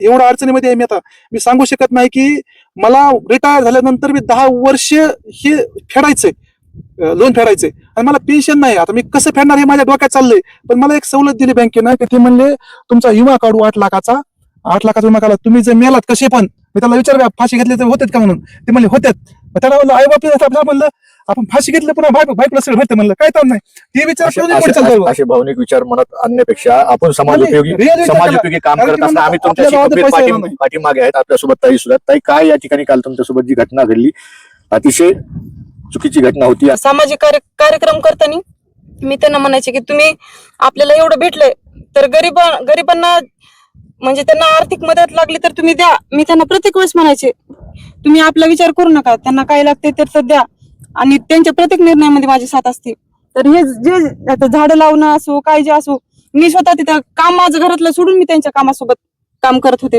एवढ्या अडचणीमध्ये आहे मी आता. मी सांगू शकत नाही की मला रिटायर झाल्यानंतर मी दहा वर्ष हे फेडायचंय लोन फेडायचंय आणि मला पेन्शन नाही. आता मी कसं फेडणार हे माझ्या डोक्यात चाललंय. पण मला एक सवलत दिली बँकेनं की ते म्हणले तुमचा विमा काढू आठ लाखाचा. आठ लाखाचा विमा काढा. तुम्ही जर मेलात कसे पण मी त्याला विचार फाशी घेतली तर होतेत का म्हणून? ते म्हणले होत्यात त्याला म्हणलं आई बाप आपल्याला म्हणलं आपण फाशी घेतली पुन्हा बायको बायकोला सगळं भेटतं म्हणलं. काय तर नाही. ते विचार असे- भावनिक विचार मनात आणण्यापेक्षा आपण नाही, real विचार समाजोपयोगी काम करत असताना आम्ही आपल्या तुमच्याशी. पाठीमागे आहेत आपल्यासोबत ताई सुद्धा. ताई काय या ठिकाणी काल तुमच्यासोबत जी घटना घडली? अतिशय चुकीची घटना होती. सामाजिक कार्य कार्यक्रम करताना मी त्यांना म्हणायचे की तुम्ही आपल्याला एवढं भेटलंय तर गरीब गरिबांना म्हणजे त्यांना आर्थिक मदत लागली तर तुम्ही द्या. मी त्यांना प्रत्येक वेळेस म्हणायचे तुम्ही आपला विचार करू नका. त्यांना काय लागते तर तर द्या. आणि त्यांच्या प्रत्येक निर्णयामध्ये माझी साथ असते. तर हे जे झाड झाडं लावणं असो काय जे असो मी स्वतः तिथं काम माझं घरातलं सोडून मी त्यांच्या कामासोबत काम करत होते.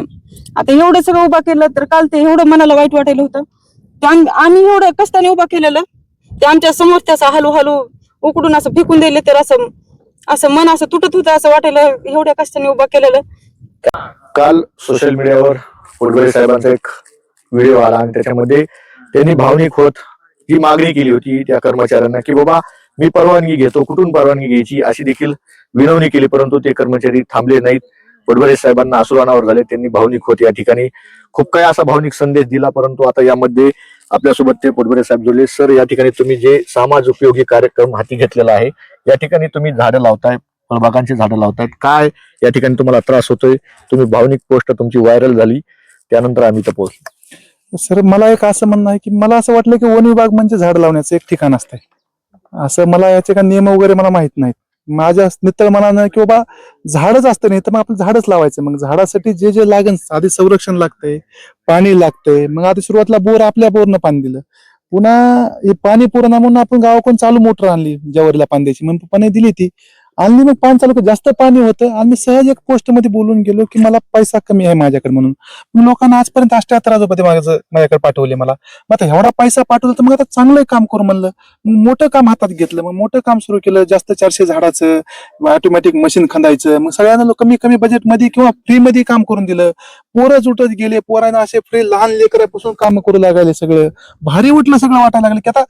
आता एवढं सगळं उभा केलं तर काल ते एवढं मनाला वाईट वाटायला होतं. त्या आम्ही एवढं कष्टाने उभा केलेलं. ते आमच्यासमोर त्याचा हलू हलू उकडून असं फेकून दिले तर असं असं मन असं तुटत होतं असं वाटायला एवढ्या कष्टाने उभा केलेलं. काल सोशल मीडियावर फुटबॉल साहेबांचा एक व्हिडिओ आला आणि त्याच्यामध्ये त्यांनी भावनिक होत ही मागणी केली होती त्या कर्मचाऱ्यांना की बाबा मी परवानगी घेतो कुठून परवानगी घ्यायची अशी देखील विनवणी केली परंतु ते कर्मचारी थांबले नाहीत. फडणवीस साहेबांना अश्रुरानावर झाले त्यांनी भावनिक होत या ठिकाणी. खूप काही असा भावनिक संदेश दिला परंतु आता यामध्ये आपल्यासोबत ते फडणवीस साहेब जोडले. सर या ठिकाणी तुम्ही जे समाज उपयोगी कार्यक्रम हाती घेतलेला आहे या ठिकाणी तुम्ही झाडं लावताय फळबागांची झाडं लावतायत. काय या ठिकाणी तुम्हाला त्रास होतोय? तुम्ही भावनिक पोस्ट तुमची व्हायरल झाली त्यानंतर आम्ही इथं पोहोचलो. सर मला एक असं म्हणणं आहे की मला असं वाटलं की वन विभाग म्हणजे झाड लावण्याचं एक ठिकाण असतंय. असं मला याचे काही नियम वगैरे मला माहीत नाहीत. माझ्या नितळ मनानं की बाबा झाडच असतं नाही तर मग आपण झाडच लावायचं. मग झाडासाठी जे जे लागेल आधी संरक्षण लागतंय पाणी लागतंय मग आधी सुरुवातीला बोर आपल्या बोरनं पाणी दिलं. पुन्हा हे पाणी पुरणा म्हणून आपण गावाकडून चालू मोटर आणली जवारीला पाणी द्यायची. मग पाणी दिली ती. आणि मग पान चालू जास्त पाणी होतं. आणि सहज एक पोस्टमध्ये बोलून गेलो की मला पैसा कमी आहे माझ्याकडे म्हणून. लोकांना आजपर्यंत अष्ट्याहत्तर हजार रुपये माझं माझ्याकडे पाठवले मला. मग आता एवढा पैसा पाठवला तर मग आता चांगलं काम करू म्हणलं. मग मोठं काम हातात घेतलं. मग मोठं काम सुरू केलं. जास्त चारशे झाडाचं ऑटोमॅटिक मशीन खंदायचं. मग सगळ्यांना कमी कमी बजेटमध्ये किंवा फ्री मध्ये काम करून दिलं. पोरं जुटत गेले. पोरांना असे फ्री लहान लेकरापासून काम करू लागायले सगळं. भारी उठलं सगळं वाटायला लागलं की आता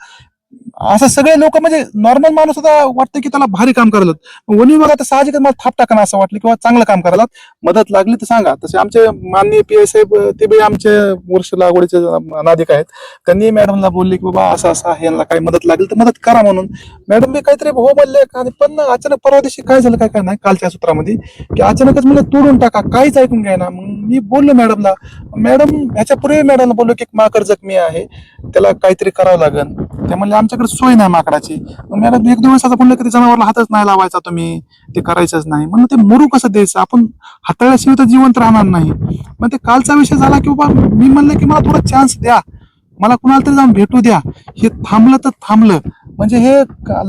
असं सगळे लोक म्हणजे नॉर्मल माणूस आता वाटतं की त्याला भारी काम करायला वन विभागात साहजिकच मला थाप टाकणं असं वाटलं किंवा चांगलं काम करायला मदत लागली तर सांगा. तसे आमचे माननीय पी एस साहेब ते बी आमचे वर्ष लागवडीचे नादिक आहेत. त्यांनी मॅडमला बोलले की बाबा असं असं आहे यांना काही मदत लागली तर मदत करा म्हणून. मॅडम मी काहीतरी हो बोलले आणि पण अचानक परवा दिवशी काय झालं काय काय नाही कालच्या सूत्रामध्ये की अचानकच मला तोडून टाका काहीच ऐकून घ्यायना. मग मी बोललो मॅडमला मॅडम ह्याच्यापूर्वी मॅडमला बोललो की माकर जखमी आहे त्याला काहीतरी करावं लागेल. ते म्हणले आमच्याकडे सोय नाही माकडाची. मग मॅडम एक दिवस असं म्हणलं की ते जनावरला हातच नाही लावायचा तुम्ही. ते करायचंच नाही. म्हणून ते मरू कसं द्यायचं? आपण हाताळल्याशिवाय तर जिवंत राहणार नाही. मग ते कालचा विषय झाला की बाबा मी म्हणलं की मला थोडा चान्स द्या. मला कुणाला तरी जाऊन भेटू द्या. हे थांबलं तर थांबलं. म्हणजे हे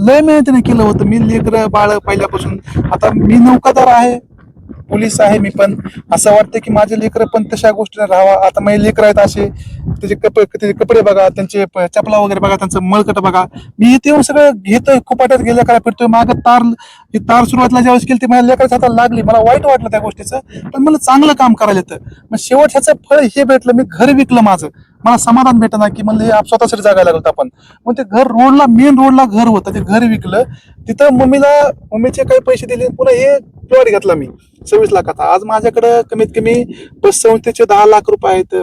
लय मेहनतीने केलं होतं. मी लेकरं बाळ पहिल्यापासून. आता मी नौकादार आहे. पोलीस आहे मी पण. असं वाटतं की माझे लेकर पण तशा गोष्टीने राहावा. आता माझे लेकर आहेत असे त्याचे कपडे त्याचे कपडे बघा त्यांचे चपला वगैरे बघा त्यांचं मळकट बघा. मी इथे येऊन सगळं घेतोय खुपाट्यात गेल्या काय फिरतोय. मागं तार ही तार सुरुवातीला ज्यावेळेस केली ती माझ्या लेकराच्या हातात लागली. मला वाईट वाटलं त्या गोष्टीचं पण मला चांगलं काम करायला येतं. मग शेवट ह्याचं फळ हे भेटलं मी घर विकलं माझं. मला समाधान भेटना की म्हणलं हे स्वतःसाठी जागा लागलं आपण. मग ते घर रोडला मेन रोडला घर होतं. ते घर विकलं. तिथं मम्मीला मम्मीचे काही पैसे दिले पुन्हा हे प्लॉट घेतला मी. सव्वीस लाखाचा. आज माझ्याकडं कमीत कमी पतसंस्थेचे दहा लाख रुपये आहेत.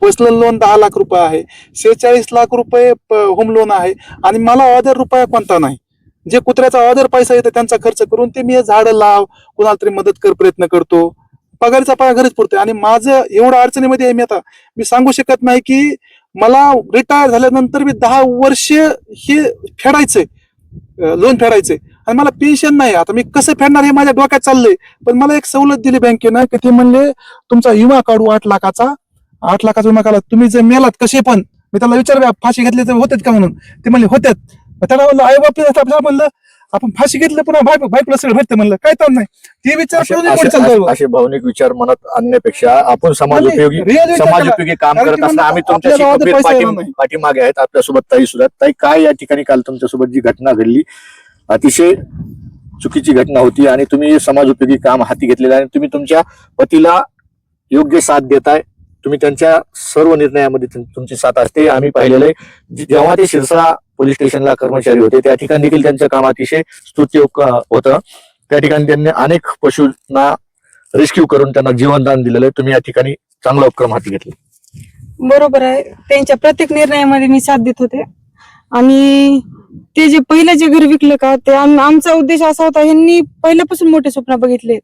पर्सनल लोन दहा लाख रुपये आहे. शेहेचाळीस लाख रुपये होम लोन आहे. आणि मला ऑदर रुपया कोणता नाही. जे कुत्र्याचा ऑदर पैसा येतो त्यांचा खर्च करून ते मी झाडं लाव. कुणाला तरी मदत कर प्रयत्न करतो. पगारीचा पगार घरीच पडतोय. आणि माझं एवढं अडचणीमध्ये आहे मी आता. मी सांगू शकत नाही की मला रिटायर झाल्यानंतर मी दहा वर्ष हे फेडायचंय. लोन फेडायचंय. आणि मला पेन्शन नाही आता मी कसं फेडणार हे माझ्या डोक्यात चाललंय. पण मला एक सवलत दिली बँकेनं की ते म्हणले तुमचा विमा काढू आठ लाखाचा. आठ लाखाचा विमा काढला तुम्ही जर मेलात कसे पण. मी त्याला विचार फाशी घेतली तर होतेत का म्हणून? ते म्हणले होत्यात त्याला म्हणलं आई बाप आपल्याला म्हणलं आपण फाशी घेतली पुन्हा बायको बायकोला सगळं भेटतं म्हणलं. काय तर नाही. ते विचार असे- करून पुढे भावनिक विचार मनात आणण्यापेक्षा आपण समाजोपयोगी नाही, real विचार समाजोपयोगी काम कारण करत असताना आम्ही तुमच्याशी गावात खंबीर पैसा पाठी येणार नाही. पाठीमागे आहेत आपल्यासोबत ताई सुद्धा ताई काय या ठिकाणी काल तुमच्यासोबत जी घटना घडली? अतिशय चुकीची घटना होती आणि तुम्ही समाजोपयोगी काम हाती घेतलेलं आहे आणि तुम्ही तुमच्या पतीला योग्य साथ देताय. तुम्ही त्यांच्या सर्व निर्णयामध्ये तुम- तुमची साथ असते. आम्ही पाहिलेलं आहे. जे- जेव्हा ते शिरसा पोलीस स्टेशनला कर्मचारी होते. त्या ठिकाणी देखील त्यांचं काम अतिशय स्तुत्योग होतं. त्या ठिकाणी त्यांनी अनेक पशूंना रेस्क्यू करून त्यांना जीवनदान दिलेलं आहे. तुम्ही या ठिकाणी चांगला उपक्रम हाती घेतला. बरोबर आहे. त्यांच्या प्रत्येक निर्णयामध्ये मी साथ देत होते. आणि ते जे पहिलं जे घर विकलं का ते आमचा उद्देश असा होता ह्यांनी पहिल्यापासून मोठे स्वप्न बघितले.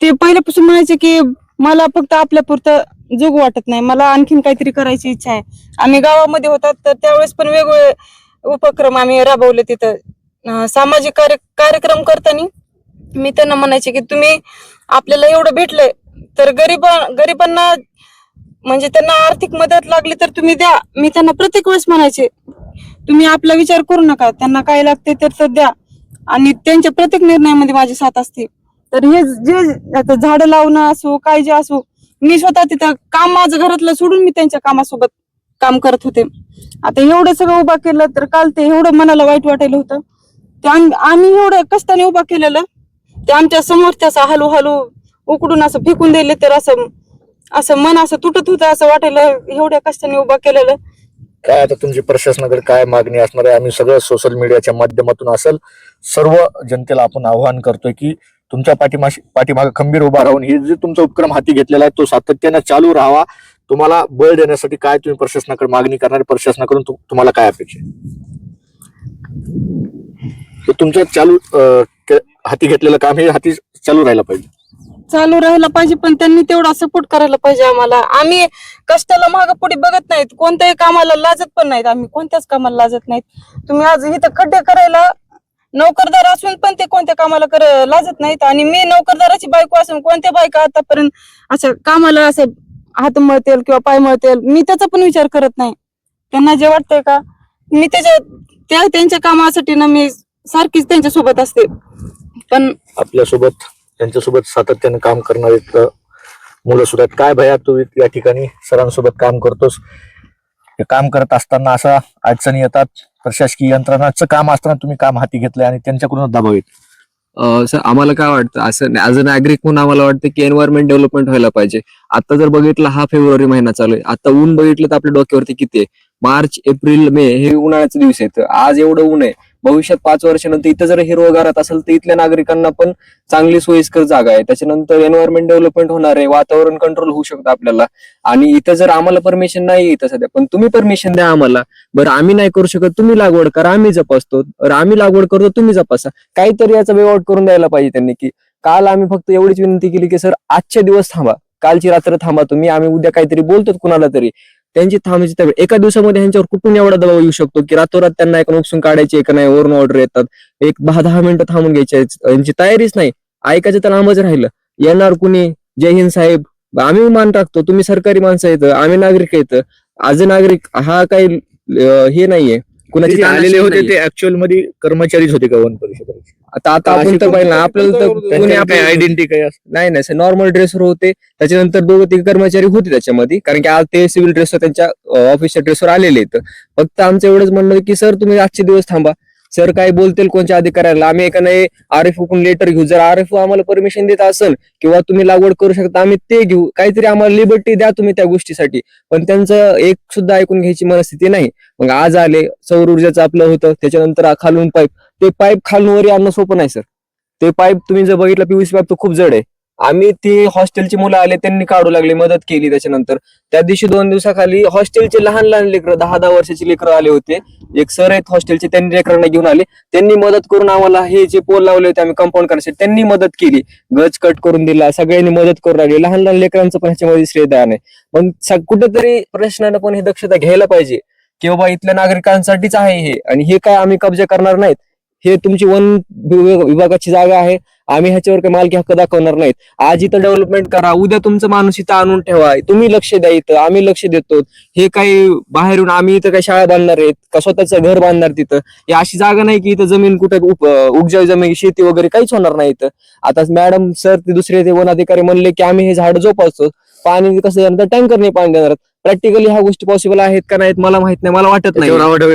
ते पहिल्यापासून म्हणायचे की मला फक्त आपल्या पुरतं जगू वाटत नाही. मला आणखीन काहीतरी करायची इच्छा आहे. आम्ही गावामध्ये होतात तर त्यावेळेस पण वेगवेगळे उपक्रम आम्ही राबवले तिथं. सामाजिक कार्य कार्यक्रम करताना मी त्यांना म्हणायचे की तुम्ही आपल्याला एवढं भेटलंय तर गरीब गरिबांना म्हणजे त्यांना आर्थिक मदत लागली तर तुम्ही द्या. मी त्यांना प्रत्येक वेळेस म्हणायचे तुम्ही आपला विचार करू नका त्यांना काय लागते तर तर द्या. आणि त्यांच्या प्रत्येक निर्णयामध्ये माझी साथ असते. तर हे जे आता झाडं लावणं असो काय जे असो मी स्वतः तिथं काम माझं घरातलं सोडून मी त्यांच्या कामासोबत काम करत होते. आता एवढं सगळं उभा केलं तर काल ते एवढं मनाला वाईट वाटायला होतं. ते आम्ही एवढं कष्टाने उभा केलेलं. ते आमच्यासमोर त्याचा हलू हलू उकडून असं फेकून दिले तर असं असं मन असं तुटत होतं असं वाटायला एवढ्या कष्टाने उभा केलेलं. काय आता तुमची प्रशासनाकडे काय मागणी असणार आहे? आम्ही सगळं सोशल मीडियाच्या माध्यमातून असेल सर्व जनतेला आपण आव्हान करतोय की तुमच्या पाठीमाशी पाठीमागे खंबीर उभा राहून हे जे तुमचा उपक्रम हाती घेतलेला आहे तो सातत्याने चालू राहावा. तुम्हाला बळ देण्यासाठी काय तुम्ही प्रशासनाकडे मागणी करणार प्रशासनाकडून तुम्हाला काय अपेक्षा आहे? तुमच्या चालू हाती घेतलेलं काम हे हाती चालू राहायला पाहिजे. चालू राहायला पाहिजे पण त्यांनी तेवढा सपोर्ट करायला पाहिजे आम्हाला. आम्ही कष्टाला माग पुढे बघत नाहीत. कोणत्याही कामाला लाजत पण नाहीत आम्ही. कोणत्याच कामाला लाजत नाहीत. तुम्ही आज इथं खड्डे करायला नोकरदार असून पण ते कोणत्या कामाला कर लाजत नाहीत. आणि मी नोकरदाराची बायको असून कोणत्या बायका आतापर्यंत असं कामाला असं हात मळतील किंवा पाय मळतील मी त्याचा पण विचार करत नाही. त्यांना जे वाटतंय का मी त्याच्या त्या त्यांच्या कामासाठी ना मी सारखीच त्यांच्यासोबत असते. पण आपल्यासोबत त्यांच्यासोबत सातत्याने काम करणारे मुलं सुद्धा काय भया तू या ठिकाणी सरांसोबत काम करतोस? काम करत असताना असा अडचणी येतात. प्रशासकीय यंत्रणाचं काम असताना तुम्ही काम हाती घेतलंय आणि त्यांच्याकडून दबाव येत. सर आम्हाला काय वाटतं? असं ऍज अ नागरिक म्हणून आम्हाला वाटतं की एन्व्हायरमेंट डेव्हलपमेंट व्हायला पाहिजे. आता जर बघितलं हा फेब्रुवारी महिना चालू आहे. आता ऊन बघितलं तर आपल्या डोक्यावरती किती आहे? मार्च एप्रिल मे हे उन्हाळ्याचे दिवस आहेत. आज एवढं ऊन आहे. भविष्यात पाच वर्षानंतर इथं जर हिरवगारात असेल तर इथल्या नागरिकांना पण चांगली सोयीस्कर जागा आहे. त्याच्यानंतर एन्व्हायरमेंट डेव्हलपमेंट होणार आहे. वातावरण कंट्रोल होऊ शकतं आपल्याला. आणि इथं जर आम्हाला परमिशन नाही इथं सध्या पण तुम्ही परमिशन द्या आम्हाला. बरं आम्ही नाही करू शकत तुम्ही लागवड करा आम्ही जपासतो. आम्ही लागवड करतो तुम्ही जपासा. काहीतरी याचा वेवआउट करून द्यायला पाहिजे त्यांनी की काल आम्ही फक्त एवढीच विनंती केली की सर आजच्या दिवस थांबा. कालची रात्र थांबा तुम्ही. आम्ही उद्या काहीतरी बोलतो कुणाला तरी. त्यांची थांबायची म्हणजे त्यावेळी एका दिवसामध्ये ह्यांच्यावर कुठून एवढा दबाव येऊ शकतो की रातोरात त्यांना एक नुकसान काढायची एक नाही वरून ऑर्डर येतात. एक दहा दहा मिनिटं थांबून घ्यायची. यांची तयारीच नाही. ऐकायचं तर लांबच राहिलं. येणार कुणी? जय हिंद साहेब. आम्ही मान टाकतो. तुम्ही सरकारी माणसं येतं आम्ही नागरिक येतं आज नागरिक हा काही हे नाहीये. कुणाची आलेले होते. ते ऍक्च्युअलमध्ये कर्मचारीच होते का वन परिषदेचे आता आता आपण तर पाहिलं ना, आपल्याला तर कोणी त्यांच्या काही आपल्या आयडेंटिटी काय असं? नाही नाही नॉर्मल ड्रेसवर होते त्याच्यानंतर दोघं तिघ कर्मचारी होते त्याच्यामध्ये कारण की आज ते सिव्हिल ड्रेसवर त्यांच्या ऑफिसच्या ड्रेसवर आलेले आहेत फक्त आमचं एवढंच म्हणणं होतं की सर तुम्ही आजचे दिवस थांबा सर काय बोलतील कोणत्या अधिकाऱ्याला? आम्ही एका नाही आर एफकडून लेटर घेऊ. जर आर एफ आम्हाला परमिशन देत असेल किंवा तुम्ही लागवड करू शकता आम्ही ते घेऊ. काहीतरी आम्हाला लिबर्टी द्या तुम्ही त्या गोष्टीसाठी. पण त्यांचं एक सुद्धा ऐकून घ्यायची मनस्थिती नाही. मग आज आले सौर ऊर्जाचं आपलं होतं त्याच्यानंतर खालून पाईप ते पाईप खालून वरी आणणं सोपं नाही सर ते पाईप तुम्ही जर बघितलं पीव्हीसी पाईप तो खूप जड आहे. आम्ही ते हॉस्टेलची मुलं आले त्यांनी काढू लागले मदत केली त्याच्यानंतर. त्या दिवशी दोन दिवसाखाली हॉस्टेलचे लहान लहान लेकरं दहा दहा वर्षाची लेकरं आले होते. एक सर आहेत हॉस्टेलचे त्यांनी लेकरांना घेऊन आले. त्यांनी मदत करून आम्हाला हे जे पोल लावले होते आम्ही कंपाऊंड करण्यासाठी त्यांनी मदत केली. गज कट करून दिला सगळ्यांनी मदत करून आली लहान लहान लेकरांचं पण ह्याच्यामध्ये श्रेयदान आहे. मग कुठेतरी प्रशासनानं पण हे दक्षता घ्यायला पाहिजे. की बाबा इथल्या नागरिकांसाठीच आहे हे. आणि हे काय आम्ही कब्जा करणार नाहीत? हे तुमची वन विभागाची जागा आहे. आम्ही ह्याच्यावर काही मालकी हक्क दाखवणार नाहीत. आज इथं डेव्हलपमेंट करा उद्या तुमचं माणूस इथं आणून ठेवा. तुम्ही लक्ष द्या इथं आम्ही लक्ष देतो. हे काही बाहेरून आम्ही इथं काही शाळा बांधणार आहेत का स्वतःचं घर बांधणार तिथं? ही अशी जागा नाही की इथं जमीन कुठं उप- उपजाऊ जमीन शेती वगैरे काहीच होणार नाही इथं. आता मॅडम सर ते दुसरे ते वन अधिकारी म्हणले की आम्ही हे झाड जोपासतो. पाणी कसं देणार तर टँकरने पाणी देणार. प्रॅक्टिकली ह्या गोष्टी पॉसिबल आहेत का नाहीत मला माहीत नाही मला वाटत नाही.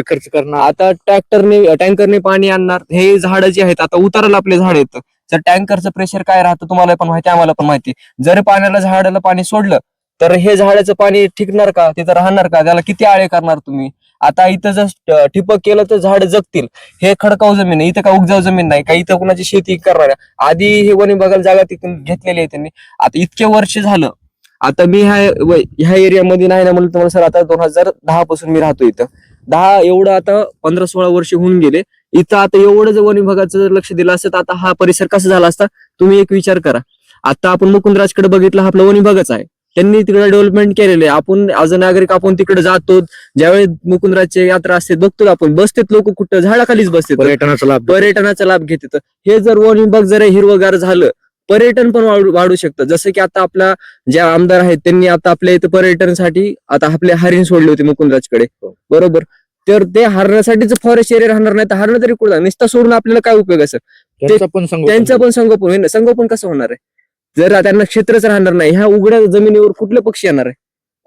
खर्च करणार. आता ट्रॅक्टरने टँकरने पाणी आणणार. हे झाडं जे आहेत आता उताराला आपले झाड आहेत. तर टँकरचं प्रेशर काय राहतं तुम्हाला पण माहिती आम्हाला पण माहिती जर पाण्याला झाडाला पाणी सोडलं तर हे झाडाचं पाणी टिकणार का? तिथं राहणार का? त्याला किती आळे करणार तुम्ही? आता इथं जर ठिपक केलं तर झाड जगतील. हे खडकाऊ जमीन आहे. इथं का उगजाऊ जमीन नाही? का इथं कुणाची शेती करणार आहे. आधी हे वन विभागाला जागा तिथून घेतलेली आहे त्यांनी. आता इतके वर्ष झालं. आता मी ह्या ह्या एरियामध्ये नाही ना म्हणलं तुम्हाला सर आता दोन हजार दहा पासून मी राहतो इथं. दहा एवढं आता पंधरा सोळा वर्ष होऊन गेले. इथं आता एवढं जर वन विभागाचं जर लक्ष दिलं असतं तर आता हा परिसर कसा झाला असता? तुम्ही एक विचार करा. आता आपण मुकुंदराजकडे बघितलं हा आपला वन विभागच आहे. त्यांनी तिकडे डेव्हलपमेंट केलेले आहे. आपण अ नागरिक आपण तिकडे जातो. ज्यावेळी मुकुंदराजची यात्रा असते बघतो आपण. बसतेत लोक कुठं? झाडाखालीच बसते पर्यटनाचा लाभ पर्यटनाचा लाभ घेते हे जर वन विभाग जर हिरवगार झालं पर्यटन पण वाढू वाढू शकतं. जसं की आता आपला ज्या आमदार आहेत त्यांनी आता आपल्या इथं पर्यटनासाठी आता आपले हरिण सोडले होते मुकुंदराजकडे. बरोबर. तर ते हरण्यासाठीच फॉरेस्ट एरिया राहणार नाही तर हरणं तरी कुठं? नुसतं सोडून आपल्याला काय उपयोग आहे सर त्यांचा पण संगोपन त्यांचं पण संगोपन होईल ना. संगोपन कसं होणार आहे? जर त्यांना क्षेत्रच राहणार नाही ह्या उघड्या जमिनीवर कुठले पक्षी येणार आहे?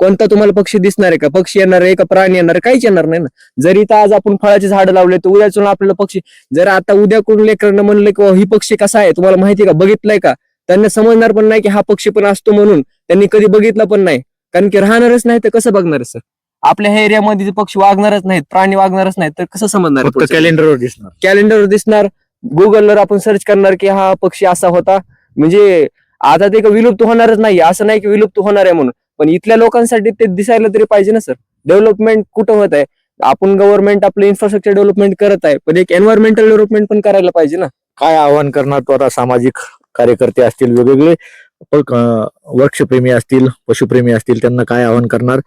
कोणता तुम्हाला पक्षी दिसणार आहे का? पक्षी येणार आहे का? प्राणी येणार आहे? काहीच येणार नाही ना. जरी आज आपण फळाची झाडं लावले तर उद्या चलून आपल्याला पक्षी जर आता उद्या कोण लेकरांना म्हणलं की "ओ, ही पक्षी कसा आहे? तुम्हाला माहिती आहे का? बघितलंय का? त्यांना समजणार पण नाही की हा पक्षी पण असतो म्हणून त्यांनी कधी बघितला पण नाही. कारण की राहणारच नाही तर कसं बघणार सर? आपल्या ह्या एरियामध्ये पक्षी वागणारच नाहीत प्राणी वागणारच नाहीत तर कसं समजणार कॅलेंडरवर दिसणार. कॅलेंडर दिसणार. गुगलवर आपण सर्च करणार की हा पक्षी असा होता. म्हणजे आता ते का विलुप्त होणारच नाही. असं नाही की विलुप्त होणार आहे म्हणून. पण इथल्या लोकांसाठी ते दिसायला तरी पाहिजे ना सर. डेव्हलपमेंट कुठं होत आहे? आपण गव्हर्नमेंट आपलं इन्फ्रास्ट्रक्चर डेव्हलपमेंट करत आहे पण एक एन्व्हायरमेंटल डेव्हलपमेंट पण करायला पाहिजे ना. काय आव्हान करणार तो आता सामाजिक कार्यकर्ते असतील वेगवेगळे वृक्षप्रेमी असतील पशुप्रेमी असतील त्यांना काय आवाहन करणार?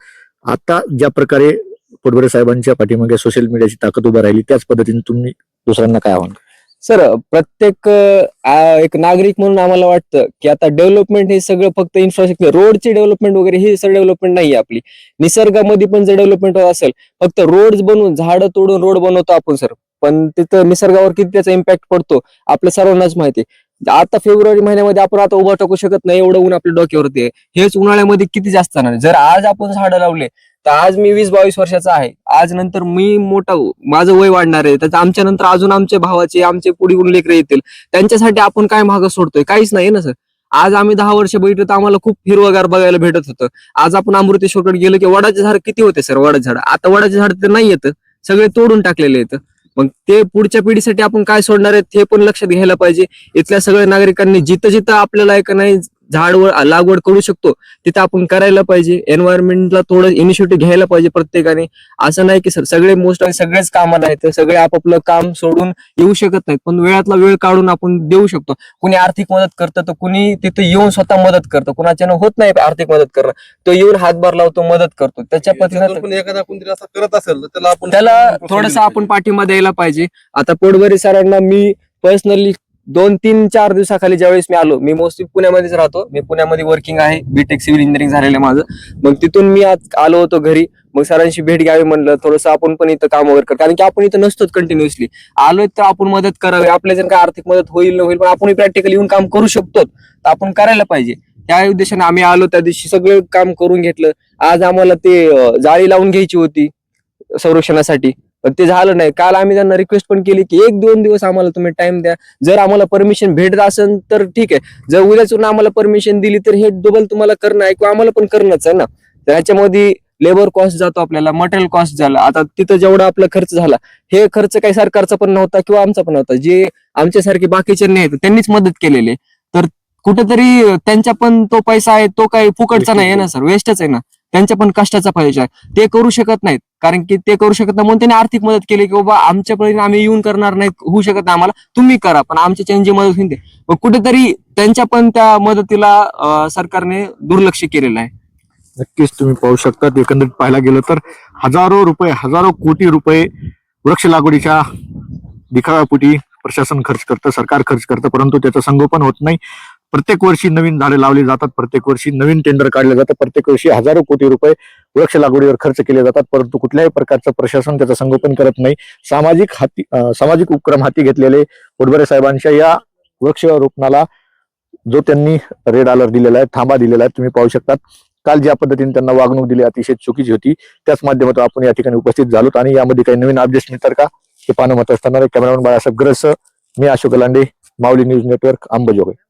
आता ज्या प्रकारे पुडबरे साहेबांच्या पाठीमागे सोशल मीडियाची ताकद उभा राहिली त्याच पद्धतीने तुम्ही दुसऱ्यांना काय आवाहन सर प्रत्येक एक नागरिक म्हणून आम्हाला वाटतं की आता डेव्हलपमेंट हे सगळं फक्त इन्फ्रास्ट्रक्चर रोडची डेव्हलपमेंट वगैरे हे सर डेव्हलपमेंट नाही आपली. निसर्गामध्ये पण जर डेव्हलपमेंट होत असेल फक्त रोड बनवून झाडं तोडून रोड बनवतो आपण सर. पण तिथं निसर्गावर किती त्याचा इम्पॅक्ट पडतो आपल्या सर्वांनाच माहिती आहे. आता फेब्रुवारी महिन्यामध्ये आपण आता उभा टाकू शकत नाही एवढं ऊन आपल्या डोक्यावरती आहे. हेच उन्हाळ्यामध्ये किती जास्त जाणार जर आज आपण झाडं लावले तर आज मी वीस बावीस वर्षाचा आहे. आज नंतर मी मोठा हो-, माझं वय वाढणार आहे. त्याच्या आमच्या नंतर अजून आमचे भावाचे आमचे पुढे लेकरं येतील. त्यांच्यासाठी आपण काय मागं सोडतोय? काहीच नाही ना सर. आज आम्ही दहा वर्ष बघितलं तर आम्हाला खूप हिरवगार बघायला भेटत होतं. आज आपण अमृतेश्वरकडे गेलो की वडाचे झाड किती होते सर? वडाचे झाड. आता वडाचे झाड तर नाही येतं. सगळे तोडून टाकलेले आहेत. मग ते पुढच्या पिढीसाठी आपण काय सोडणार आहे ते पण लक्षात घ्यायला पाहिजे. इथल्या सगळ्या नागरिकांनी जिथं जिथं आपल्याला एक नाही झाड लागवड करू शकतो. तिथं आपण करायला पाहिजे. एन्व्हायरमेंटला थोडं इनिशिएटिव्ह घ्यायला पाहिजे प्रत्येकाने. असं नाही की सर सगळे मोस्ट सगळेच कामाला आहेत. सगळे आपापलं काम सोडून येऊ शकत नाहीत. पण वेळातला वेळ काढून आपण देऊ शकतो. कुणी आर्थिक मदत करतं तर कुणी तिथे येऊन स्वतः मदत करतं. कुणाच्यानं होत नाही आर्थिक मदत करणं तो येऊन हातभार लावतो मदत करतो. त्याच्या पद्धतीने पण एखादा कोणतरी असं करत असेल त्याला आपण त्याला थोडस आपण पाठिंबा द्यायला पाहिजे. आता पोटभरी सरांना मी पर्सनली दोन तीन चार दिवसाखाली ज्यावेळेस मी आलो मी मोस्टली पुण्यामध्येच राहतो. मी पुण्यामध्ये वर्किंग आहे बीटेक सिव्हिल इंजिनिअरिंग झालेलं आहे माझं. मग तिथून मी आज आलो होतो घरी. मग सरांशी भेट घ्यावी म्हणलं थोडंसं आपण पण इथं काम वगैरे करतो. कारण की आपण इथं नसतोच कंटिन्युअसली आलोय तर आपण मदत करावी. आपल्या जर काय आर्थिक मदत होईल न होईल पण आपण प्रॅक्टिकली येऊन काम करू शकतो तर आपण करायला पाहिजे. त्या उद्देशाने आम्ही आलो त्या दिवशी सगळं काम करून घेतलं. आज आम्हाला ते जाळी लावून घ्यायची होती संरक्षणासाठी. पण ते झालं नाही. काल आम्ही त्यांना रिक्वेस्ट पण केली की एक दोन दिवस आम्हाला तुम्ही टाइम द्या. जर आम्हाला परमिशन भेटत असेल तर ठीक आहे. जर उद्याचून आम्हाला परमिशन दिली तर हे डबल तुम्हाला करणं आहे किंवा आम्हाला पण करणंच आहे ना. तर ह्याच्यामध्ये लेबर कॉस्ट जातो आपल्याला मटेरियल कॉस्ट झाला. आता तिथं जेवढा आपला खर्च झाला हे खर्च काही सरकारचा पण नव्हता किंवा आमचा पण नव्हता. जे आमच्यासारखे बाकीचे नाही आहेत, त्यांनीच मदत केलेली आहे. तर कुठेतरी त्यांचा पण तो पैसा आहे तो काही फुकटचा नाही आहे ना सर वेस्टच आहे ना. त्यांच्या पण कष्टाचा पैसा आहे. ते करू शकत नाहीत. कारण की ते करू शकत नाही. म्हणून त्यांनी आर्थिक मदत केली की बाबा आमच्यापर्यंत आम्ही येऊन करणार नाही. होऊ शकत नाही आम्हाला. तुम्ही करा पण आमच्या त्यांची मदत होईल ते मग कुठेतरी त्यांच्या पण त्या मदतीला सरकारने दुर्लक्ष केलेलं आहे. नक्कीच तुम्ही पाहू शकता. एकंदरीत पाहायला गेलं तर हजारो रुपये हजारो कोटी रुपये वृक्ष लागवडीच्या दिखाव्यापुटी प्रशासन खर्च करतं सरकार खर्च करतं. परंतु त्याचं संगोपन होत नाही. प्रत्येक वर्षी नवीन झाडे लावली जातात प्रत्येक वर्षी नवीन टेंडर काढले जातात प्रत्येक वर्षी हजारो कोटी रुपये वृक्ष लागवडीवर खर्च केले जातात परंतु कुठल्याही प्रकारचं प्रशासन त्याचं संगोपन करत नाही. सामाजिक हाती सामाजिक उपक्रम हाती घेतलेले उडबरे साहेबांच्या या वृक्षारोपणाला जो त्यांनी रेड अलर्ट दिलेला आहे थांबा दिलेला आहे तुम्ही पाहू शकतात. काल ज्या पद्धतीने त्यांना वागणूक दिली अतिशय चुकीची होती. त्याच माध्यमातून आपण या ठिकाणी उपस्थित झालो आणि यामध्ये काही नवीन अपडेट्स मिळतात का हे पाहणं मत असताना कॅमेरामॅन बाळासाहेब ग्रस मी अशोक लांडे माऊली न्यूज नेटवर्क अंबजोगाई